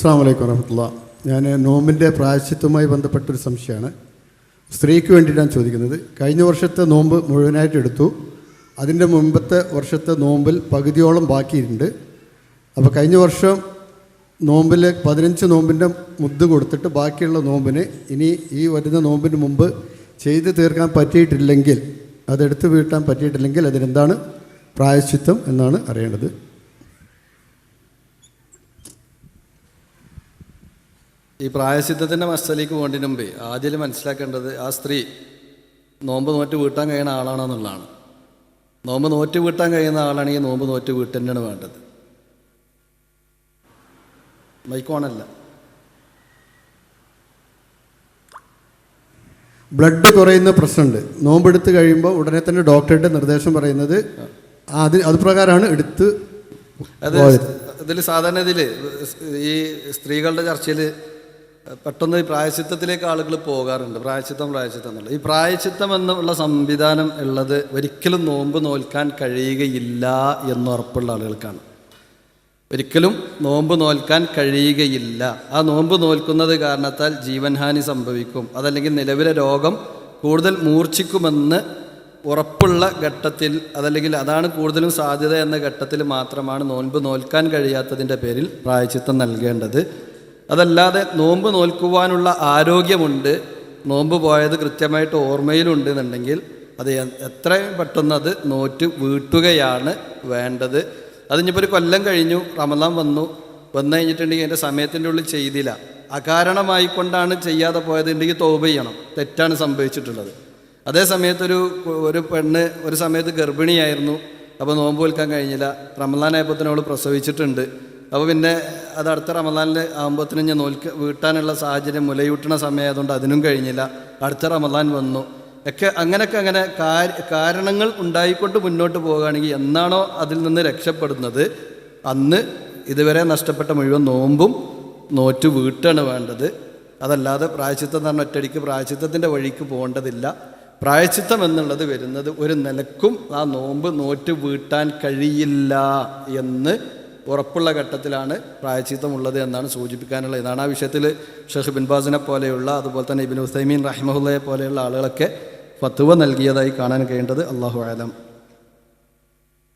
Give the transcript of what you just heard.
അസ്സാം വലൈക്കും വരഹമുല്ല ഞാൻ നോമ്പിന്റെ പ്രായശ്ചിത്വവുമായി ബന്ധപ്പെട്ടൊരു സംശയമാണ്. സ്ത്രീക്ക് വേണ്ടിയിട്ടാണ് ചോദിക്കുന്നത്. കഴിഞ്ഞ വർഷത്തെ നോമ്പ് മുഴുവനായിട്ട് എടുത്തു. അതിന്റെ മുമ്പത്തെ വർഷത്തെ നോമ്പിൽ പകുതിയോളം ബാക്കിയിട്ടുണ്ട്. അപ്പോൾ കഴിഞ്ഞ വർഷം നോമ്പിൽ പതിനഞ്ച് നോമ്പിന്റെ മുദ്ദ് കൊടുത്തിട്ട് ബാക്കിയുള്ള നോമ്പിന് ഇനി ഈ വരുന്ന നോമ്പിന് മുമ്പ് ചെയ്ത് തീർക്കാൻ പറ്റിയിട്ടില്ലെങ്കിൽ അതെടുത്ത് വീട്ടാൻ പറ്റിയിട്ടില്ലെങ്കിൽ അതിനെന്താണ് പ്രായശ്ചിത്വം എന്നാണ് അറിയേണ്ടത്. ഈ പ്രായസിദ്ധത്തിന്റെ മസ്തലേക്ക് പോകേണ്ടതിന് മുമ്പേ ആദ്യം മനസ്സിലാക്കേണ്ടത് ആ സ്ത്രീ നോമ്പ് നോറ്റ് വീട്ടാൻ കഴിയുന്ന ആളാണെന്നുള്ളതാണ്. നോമ്പ് നോറ്റ് വീട്ടാൻ കഴിയുന്ന ആളാണെങ്കിൽ നോമ്പ് നോറ്റ് വീട്ടന്നെയാണ് വേണ്ടത്. മൈക്കോണല്ല ബ്ലഡ് കുറയുന്ന പ്രശ്നമുണ്ട്. നോമ്പെടുത്ത് കഴിയുമ്പോൾ ഉടനെ തന്നെ ഡോക്ടറുടെ നിർദ്ദേശം പറയുന്നത് അത് അത് പ്രകാരമാണ് എടുത്ത് അത് ഇതിൽ സാധാരണ ഇതിൽ ഈ സ്ത്രീകളുടെ ചർച്ചയിൽ പെട്ടെന്ന് ഈ പ്രായശിത്തത്തിലേക്ക് ആളുകൾ പോകാറുണ്ട്. പ്രായശിത്തം പ്രായശിത്തം എന്നുള്ളത് ഈ പ്രായശിത്തം എന്നുള്ള സംവിധാനം ഉള്ളത് ഒരിക്കലും നോമ്പ് നോൽക്കാൻ കഴിയുകയില്ല എന്നുറപ്പുള്ള ആളുകൾക്കാണ്. ഒരിക്കലും നോമ്പ് നോൽക്കാൻ കഴിയുകയില്ല. ആ നോമ്പ് നോൽക്കുന്നത് കാരണത്താൽ ജീവൻഹാനി സംഭവിക്കും. അതല്ലെങ്കിൽ നിലവിലെ രോഗം കൂടുതൽ മൂർച്ഛിക്കുമെന്ന് ഉറപ്പുള്ള ഘട്ടത്തിൽ അതല്ലെങ്കിൽ അതാണ് കൂടുതലും സാധ്യത എന്ന ഘട്ടത്തിൽ മാത്രമാണ് നോൻപ് നോൽക്കാൻ കഴിയാത്തതിന്റെ പേരിൽ പ്രായച്ചിത്തം നൽകേണ്ടത്. അതല്ലാതെ നോമ്പ് നോൽക്കുവാനുള്ള ആരോഗ്യമുണ്ട്. നോമ്പ് പോയത് കൃത്യമായിട്ട് ഓർമ്മയിലുണ്ട് എന്നുണ്ടെങ്കിൽ അത് എത്രയും പെട്ടെന്ന് അത് നോറ്റ് വീട്ടുകയാണ് വേണ്ടത്. അതിനിപ്പോൾ ഒരു കൊല്ലം കഴിഞ്ഞു റമദാൻ വന്നു. വന്നു കഴിഞ്ഞിട്ടുണ്ടെങ്കിൽ എന്റെ സമയത്തിന്റെ ഉള്ളിൽ ചെയ്തില്ല. അകാരണമായിക്കൊണ്ടാണ് ചെയ്യാതെ പോയതുണ്ടെങ്കിൽ തോപ ചെയ്യണം. തെറ്റാണ് സംഭവിച്ചിട്ടുള്ളത്. അതേ സമയത്തൊരു ഒരു പെണ്ണ് ഒരു സമയത്ത് ഗർഭിണിയായിരുന്നു. അപ്പോൾ നോമ്പ് വിൽക്കാൻ കഴിഞ്ഞില്ല. റമദാനായപ്പോഴത്തേനും അവൾ പ്രസവിച്ചിട്ടുണ്ട്. അപ്പോൾ പിന്നെ അത് അടുത്ത റമദാനിൽ ആകുമ്പോഴത്തേനും ഞാൻ നോൽക്ക് വീട്ടാനുള്ള സാഹചര്യം മുലയൂട്ടണ സമയമായതുകൊണ്ട് അതിനും കഴിഞ്ഞില്ല. അടുത്ത റമദാൻ വന്നു. ഒക്കെ അങ്ങനെയൊക്കെ അങ്ങനെ കാരണങ്ങൾ ഉണ്ടായിക്കൊണ്ട് മുന്നോട്ട് പോവുകയാണെങ്കിൽ എന്നാണോ അതിൽ നിന്ന് രക്ഷപ്പെടുന്നത്? അന്ന് ഇതുവരെ നഷ്ടപ്പെട്ട മുഴുവൻ നോമ്പും നോറ്റ് വീട്ടാണ് വേണ്ടത്. അതല്ലാതെ പ്രായച്ചിത്തം എന്ന് പറഞ്ഞ ഒറ്റടിക്ക് പ്രായച്ചിത്തത്തിന്റെ വഴിക്ക് പോകേണ്ടതില്ല. പ്രായച്ചിത്തം എന്നുള്ളത് വരുന്നത് ഒരു നിലക്കും ആ നോമ്പ് നോറ്റ് വീട്ടാൻ കഴിയില്ല എന്ന് ഉറപ്പുള്ള ഘട്ടത്തിലാണ് പ്രായച്ചിത്തം ഉള്ളത് എന്നാണ് സൂചിപ്പിക്കാനുള്ളത്. ഇതാണ് ആ വിഷയത്തിൽ ഷെഹ് ബിൻബാസിനെ പോലെയുള്ള അതുപോലെ തന്നെ ഇബിൻ ഹുസൈമീൻ റഹിമഹുല്ലയെ പോലെയുള്ള ആളുകളൊക്കെ ഫത്തുവ നൽകിയതായി കാണാൻ കഴിയേണ്ടത് അള്ളാഹു ആലം